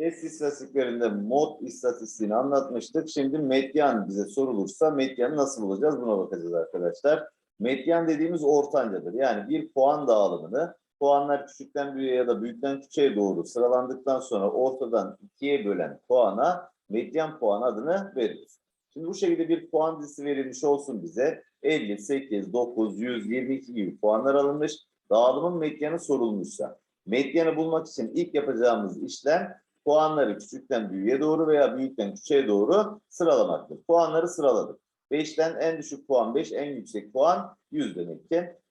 Test istatistiklerinde mod istatistiğini anlatmıştık. Şimdi medyan bize sorulursa medyanı nasıl bulacağız buna bakacağız arkadaşlar. Medyan dediğimiz ortancadır. Yani bir puan dağılımını puanlar küçükten büyüğe ya da büyükten küçüğe doğru sıralandıktan sonra ortadan ikiye bölen puana medyan puan adını veririz. Şimdi bu şekilde bir puan dizisi verilmiş olsun bize. 50, 8, 9, 100, 22 gibi puanlar alınmış. Dağılımın medyanı sorulmuşsa. Medyanı bulmak için ilk yapacağımız işlem puanları küçükten büyüğe doğru veya büyükten küçüğe doğru sıralamaktır. Puanları sıraladık. 5'ten en düşük puan 5, en yüksek puan 100 demek.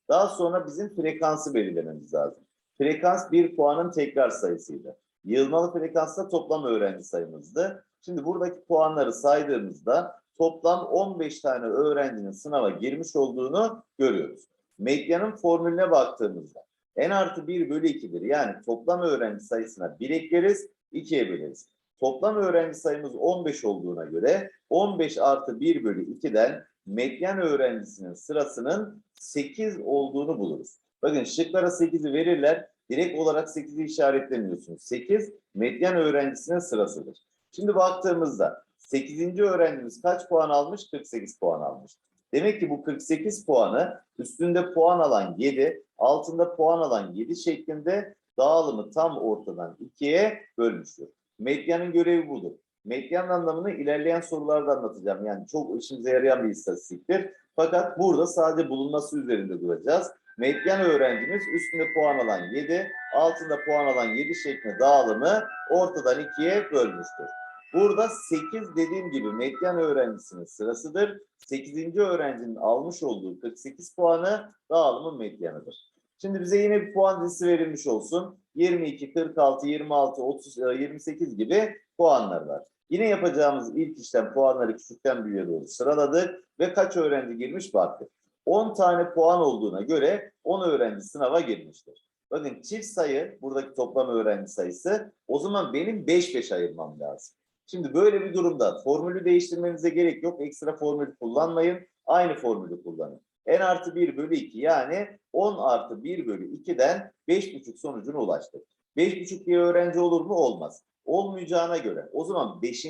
Daha sonra bizim frekansı belirlememiz lazım. Frekans bir puanın tekrar sayısıydı. Yığılmalı frekans da toplam öğrenci sayımızdı. Şimdi buradaki puanları saydığımızda toplam 15 tane öğrencinin sınava girmiş olduğunu görüyoruz. Medyanın formülüne baktığımızda n artı 1 bölü 2'dir. Yani toplam öğrenci sayısına 1 ekleriz, 2'ye böleriz. Toplam öğrenci sayımız 15 olduğuna göre 15 artı 1 bölü 2'den medyan öğrencisinin sırasının 8 olduğunu buluruz. Bakın şıklara 8'i verirler. Direkt olarak 8'i işaretlemiyorsunuz. 8 medyan öğrencisinin sırasıdır. Şimdi baktığımızda 8. öğrencimiz kaç puan almış? 48 puan almış. Demek ki bu 48 puanı üstünde puan alan 7, altında puan alan 7 şeklinde dağılımı tam ortadan ikiye bölmüştür. Medyanın görevi budur. Medyan anlamını ilerleyen sorularda anlatacağım. Yani çok işimize yarayan bir istatistiktir. Fakat burada sadece bulunması üzerinde duracağız. Medyan öğrencimiz üstünde puan alan 7, altında puan alan 7 şeklinde dağılımı ortadan ikiye bölmüştür. Burada 8 dediğim gibi medyan öğrencisinin sırasıdır. 8. öğrencinin almış olduğu 48 puanı dağılımın medyanıdır. Şimdi bize yine bir puan dizisi verilmiş olsun. 22, 46, 26, 30, 28 gibi puanlar var. Yine yapacağımız ilk işlem puanları küçükten büyüğe doğru sıraladık ve kaç öğrenci girmiş baktık. 10 tane puan olduğuna göre 10 öğrenci sınava girmiştir. Bakın çift sayı buradaki toplam öğrenci sayısı o zaman benim 5-5 ayırmam lazım. Şimdi böyle bir durumda formülü değiştirmenize gerek yok. Ekstra formül kullanmayın. Aynı formülü kullanın. N artı 1 bölü 2 yani 10 artı 1 bölü 2'den 5,5 sonucuna ulaştık. 5,5 diye öğrenci olur mu? Olmaz. Olmayacağına göre o zaman 5.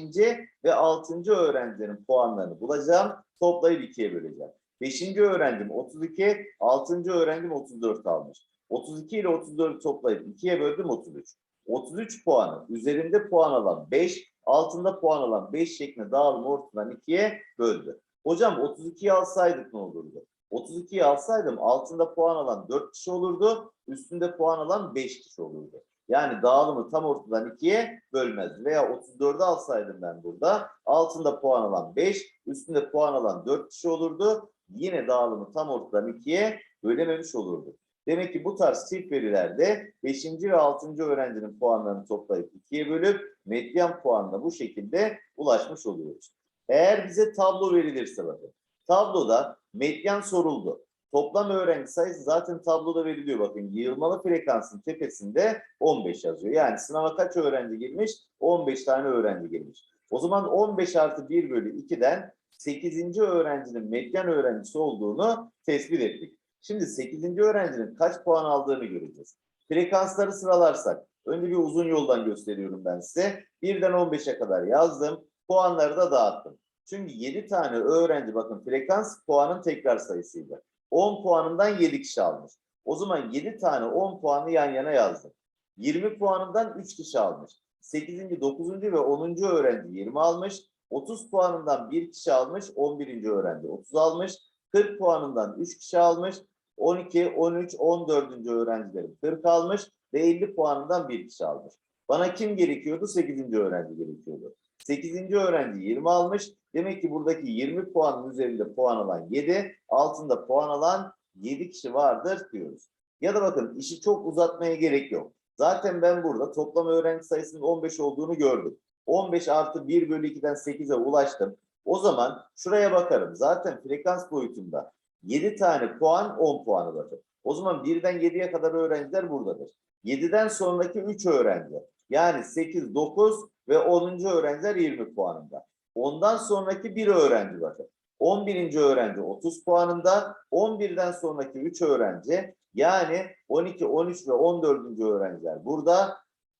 ve 6. öğrencilerin puanlarını bulacağım. Toplayıp 2'ye böleceğim. 5. öğrencim 32, 6. öğrencim 34 almış. 32 ile 34'ü toplayıp 2'ye böldüm 33. 33 puanı üzerinde puan alan 5, altında puan alan 5 şeklinde dağılım ortadan 2'ye böldü. Hocam 32'yi alsaydık ne olurdu? 32'yi alsaydım altında puan alan 4 kişi olurdu, üstünde puan alan 5 kişi olurdu. Yani dağılımı tam ortadan 2'ye bölmez. Veya 34'ü alsaydım ben burada, altında puan alan 5, üstünde puan alan 4 kişi olurdu. Yine dağılımı tam ortadan 2'ye bölememiş olurdu. Demek ki bu tarz çift verilerde 5. ve 6. öğrencinin puanlarını toplayıp 2'ye bölüp medyan puanına bu şekilde ulaşmış oluyoruz. Eğer bize tablo verilirse bakın. Tabloda medyan soruldu. Toplam öğrenci sayısı zaten tabloda veriliyor bakın. Yığılmalı frekansın tepesinde 15 yazıyor. Yani sınava kaç öğrenci girmiş? 15 tane öğrenci girmiş. O zaman 15 artı 1 bölü 2'den 8. öğrencinin medyan öğrencisi olduğunu tespit ettik. Şimdi 8. öğrencinin kaç puan aldığını göreceğiz. Frekansları sıralarsak, önce bir uzun yoldan gösteriyorum ben size. 1'den 15'e kadar yazdım. Puanları da dağıttım. Çünkü 7 tane öğrenci bakın frekans puanın tekrar sayısıydı. 10 puanından 7 kişi almış. O zaman 7 tane 10 puanı yan yana yazdım. 20 puanından 3 kişi almış. 8. 9. ve 10. öğrenci 20 almış. 30 puanından 1 kişi almış. 11. öğrenci 30 almış. 40 puanından 3 kişi almış. 12, 13, 14. öğrencilerim 40 almış ve 50 puanından 1 kişi almış. Bana kim gerekiyordu? 8. öğrenci gerekiyordu. 8. öğrenci 20 almış. Demek ki buradaki 20 puanın üzerinde puan alan 7, altında puan alan 7 kişi vardır diyoruz. Ya da bakın işi çok uzatmaya gerek yok. Zaten ben burada toplam öğrenci sayısının 15 olduğunu gördüm. 15 artı 1 bölü 2'den 8'e ulaştım. O zaman şuraya bakarım. Zaten frekans boyutunda 7 tane puan 10 puanı bakın. O zaman 1'den 7'ye kadar öğrenciler buradadır. 7'den sonraki 3 öğrenci. Yani 8, 9 ve 10. öğrenciler 20 puanında. Ondan sonraki bir öğrenci bakın. 11. öğrenci 30 puanında. 11'den sonraki 3 öğrenci yani 12, 13 ve 14. öğrenciler burada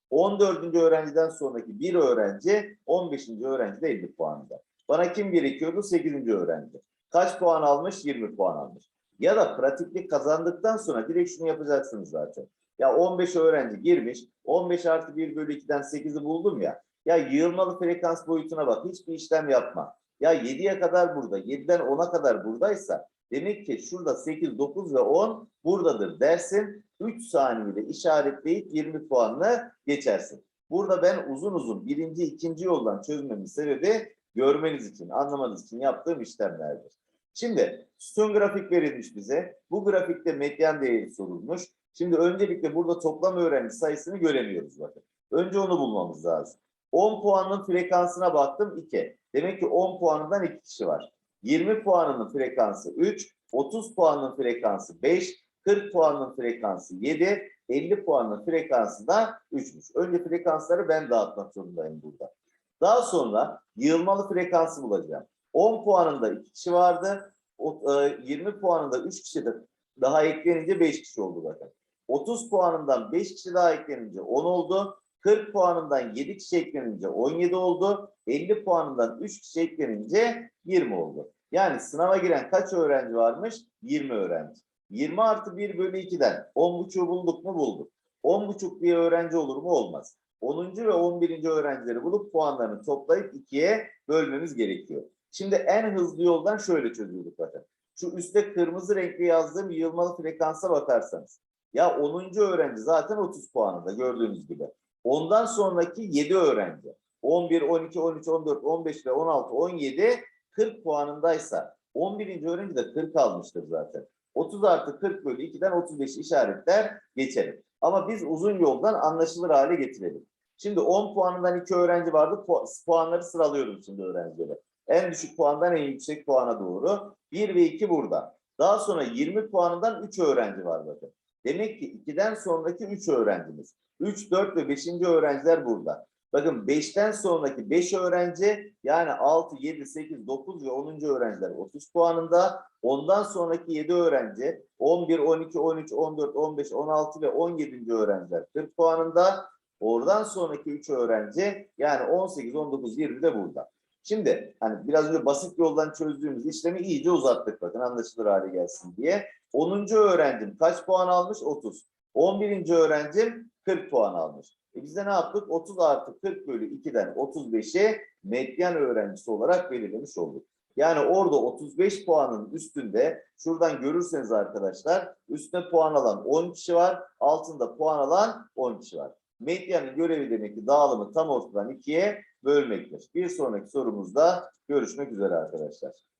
14. öğrenciden sonraki bir öğrenci 15. öğrenci de 50 puanında. Bana kim gerekiyordu? 8. öğrenci. Kaç puan almış? 20 puan almış. Ya da pratiklik kazandıktan sonra direkt şunu yapacaksınız zaten. Ya 15 öğrenci girmiş. 15 artı 1 bölü 2'den 8'i buldum ya. Ya yığılmalı frekans boyutuna bak. Hiçbir işlem yapma. Ya 7'ye kadar burada. 7'den 10'a kadar buradaysa demek ki şurada 8, 9 ve 10 buradadır dersin. 3 saniyede işaretleyip 20 puanla geçersin. Burada ben uzun uzun birinci, ikinci yoldan çözmemin sebebi görmeniz için, anlamanız için yaptığım işlemlerdir. Şimdi sütun grafik verilmiş bize. Bu grafikte medyan değeri sorulmuş. Şimdi öncelikle burada toplam öğrenci sayısını göremiyoruz bakın. Önce onu bulmamız lazım. 10 puanın frekansına baktım 2. Demek ki 10 puanından 2 kişi var. 20 puanının frekansı 3, 30 puanın frekansı 5, 40 puanın frekansı 7, 50 puanın frekansı da 3'müş. Önce frekansları ben dağıtmak zorundayım burada. Daha sonra yığılmalı frekansı bulacağım. 10 puanında 2 kişi vardı. O, e, 20 puanında 3 kişi de daha eklenince 5 kişi oldu bakın. 30 puanından 5 kişi daha eklenince 10 oldu. 40 puanından 7 kişi eklenince 17 oldu. 50 puanından 3 kişi eklenince 20 oldu. Yani sınava giren kaç öğrenci varmış? 20 öğrenci. 20 artı 1 bölü 2'den 10.5'u bulduk mu bulduk. 10.5 diye öğrenci olur mu? Olmaz. 10. ve 11. öğrencileri bulup puanlarını toplayıp 2'ye bölmemiz gerekiyor. Şimdi en hızlı yoldan şöyle çözüyorduk bakın. Şu üstte kırmızı renkli yazdığım yığılmalı frekansa bakarsanız. Ya 10. öğrenci zaten 30 puanında gördüğünüz gibi. Ondan sonraki 7 öğrenci. 11, 12, 13, 14, 15 ve 16, 17 40 puanındaysa 11. öğrenci de 40 almıştır zaten. 30 artı 40 bölü 2'den 35 işaretler geçelim. Ama biz uzun yoldan anlaşılır hale getirelim. Şimdi 10 puanından 2 öğrenci vardı. Pu- puanları sıralıyorum şimdi öğrencilere. En düşük puandan en yüksek puana doğru. 1 ve 2 burada. Daha sonra 20 puanından 3 öğrenci var bakın. Demek ki 2'den sonraki 3 öğrencimiz. 3, 4 ve 5. öğrenciler burada. Bakın 5'ten sonraki 5 öğrenci yani 6, 7, 8, 9 ve 10. öğrenciler 30 puanında. Ondan sonraki 7 öğrenci 11, 12, 13, 14, 15, 16 ve 17. öğrenciler 40 puanında. Oradan sonraki 3 öğrenci yani 18, 19, 20 de burada. Şimdi hani biraz önce basit yoldan çözdüğümüz işlemi iyice uzattık bakın anlaşılır hale gelsin diye. 10. öğrencim kaç puan almış? 30. 11. öğrencim 40 puan almış. E biz de ne yaptık? 30 artı 40 bölü 2'den 35'i medyan öğrencisi olarak belirlemiş olduk. Yani orada 35 puanın üstünde şuradan görürseniz arkadaşlar üstüne puan alan 10 kişi var. Altında puan alan 10 kişi var. Medyanın görevi demek ki dağılımı tam ortadan ikiye bölmektir. Bir sonraki sorumuzda görüşmek üzere arkadaşlar.